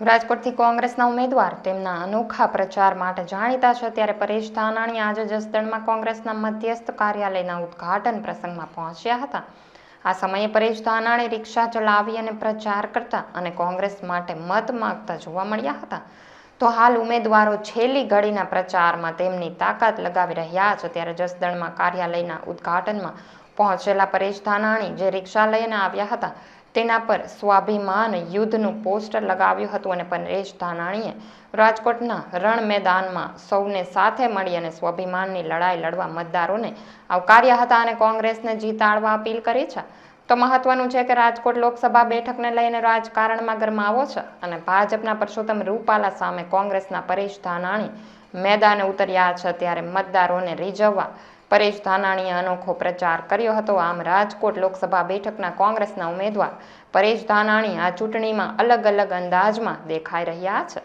રાજકોટથી કોંગ્રેસના ઉમેદવાર તેમના અનોખા પ્રચાર માટે જાણીતા છે ત્યારે પરેશ ધાનાણી આજે જસદણમાં કોંગ્રેસના મધ્યસ્થ કાર્યાલયના ઉદ્ઘાટન પ્રસંગમાં પહોંચ્યા હતા. આ સમયે પરેશ ધાનાણી રિક્ષા ચલાવી અને પ્રચાર કરતા અને કોંગ્રેસ માટે મત માગતા જોવા મળ્યા હતા. તો હાલ ઉમેદવારો છેલ્લી ઘડીના પ્રચારમાં તેમની તાકાત લગાવી રહ્યા છે ત્યારે જસદણમાં કાર્યાલયના ઉદ્ઘાટનમાં પહોંચેલા પરેશ ધાનાણી જે રિક્ષા લઈને આવ્યા હતા, તેના પર સ્વાભિમાન યુદ્ધનું પોસ્ટર લગાવ્યું હતું અને પરેશ ધાનાણીએ રાજકોટના રણ મેદાનમાં સૌને સાથે મળી અને સ્વાભિમાનની લડાઈ લડવા મતદારોને આવકાર્યા હતા અને કોંગ્રેસને જીતાડવા અપીલ કરી છે. તો મહત્વનું છે કે રાજકોટ લોકસભા બેઠકને લઈને રાજકારણમાં ગરમાવો છે અને ભાજપના પરસોત્તમ રૂપાલા સામે કોંગ્રેસના પરેશ ધાનાણી મેદાને ઉતર્યા છે ત્યારે મતદારોને રીઝવવા પરેશ ધાનાણીએ અનોખો પ્રચાર કર્યો હતો. આમ રાજકોટ લોકસભા બેઠકના કોંગ્રેસના ઉમેદવાર પરેશ ધાનાણી આ ચૂંટણીમાં અલગ અલગ અંદાજમાં દેખાઈ રહ્યા છે.